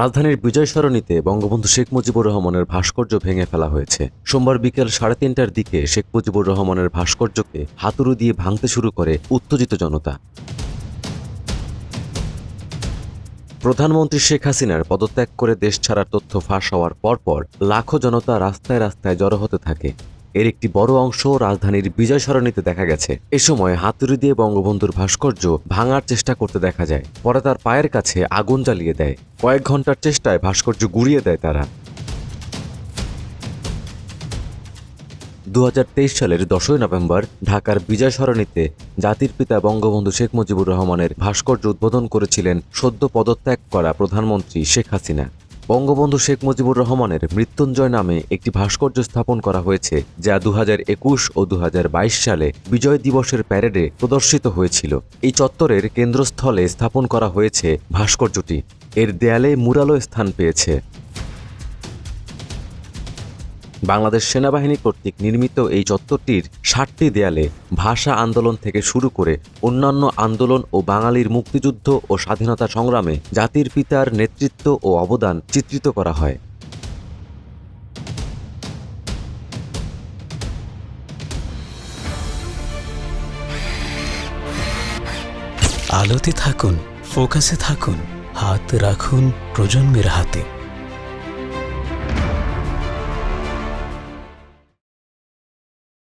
রাজধানীর বিজয় সরণিতে বঙ্গবন্ধু শেখ মুজিবুর রহমানের ভাস্কর্য ভেঙে ফেলা হয়েছে। সোমবার বিকেল সাড়ে তিনটার দিকে শেখ মুজিবুর রহমানের ভাস্কর্যকে হাতুড়ি দিয়ে ভাঙতে শুরু করে উত্তেজিত জনতা। প্রধানমন্ত্রী শেখ হাসিনার পদত্যাগ করে দেশ ছাড়ার তথ্য ফাঁস হওয়ার পরপর লাখো জনতা রাস্তায় রাস্তায় জড়ো হতে থাকে। এর একটি বড় অংশ রাজধানীর বিজয় সরণিতে দেখা গেছে। এ সময় হাতুড়ি দিয়ে বঙ্গবন্ধুর ভাস্কর্য ভাঙার চেষ্টা করতে দেখা যায়। পরে তার পায়ের কাছে আগুন জ্বালিয়ে দেয়। কয়েক ঘণ্টার চেষ্টায় ভাস্কর্য গুড়িয়ে দেয় তারা। দু হাজার তেইশ সালের দশই নভেম্বর ঢাকার বিজয় সরণিতে জাতির পিতা বঙ্গবন্ধু শেখ মুজিবুর রহমানের ভাস্কর্য উদ্বোধন করেছিলেন সদ্য পদত্যাগ করা প্রধানমন্ত্রী শেখ হাসিনা। বঙ্গবন্ধু শেখ মুজিবুর রহমানের মৃত্যুঞ্জয় নামে একটি ভাস্কর্য স্থাপন করা হয়েছে, যা দু একুশ ও দু হাজার বাইশ সালে বিজয় দিবসের প্যারেডে প্রদর্শিত হয়েছিল। এই চত্বরের কেন্দ্রস্থলে স্থাপন করা হয়েছে ভাস্কর্যটি। এর দেয়ালে মুরালো স্থান পেয়েছে। বাংলাদেশ সেনাবাহিনী কর্তৃক নির্মিত এই চত্বরটির ষাটটি দেয়ালে ভাষা আন্দোলন থেকে শুরু করে অন্যান্য আন্দোলন ও বাঙালির মুক্তিযুদ্ধ ও স্বাধীনতা সংগ্রামে জাতির পিতার নেতৃত্ব ও অবদান চিত্রিত করা হয়। আলোতে থাকুন, ফোকাসে থাকুন, হাত রাখুন প্রজন্মের হাতে।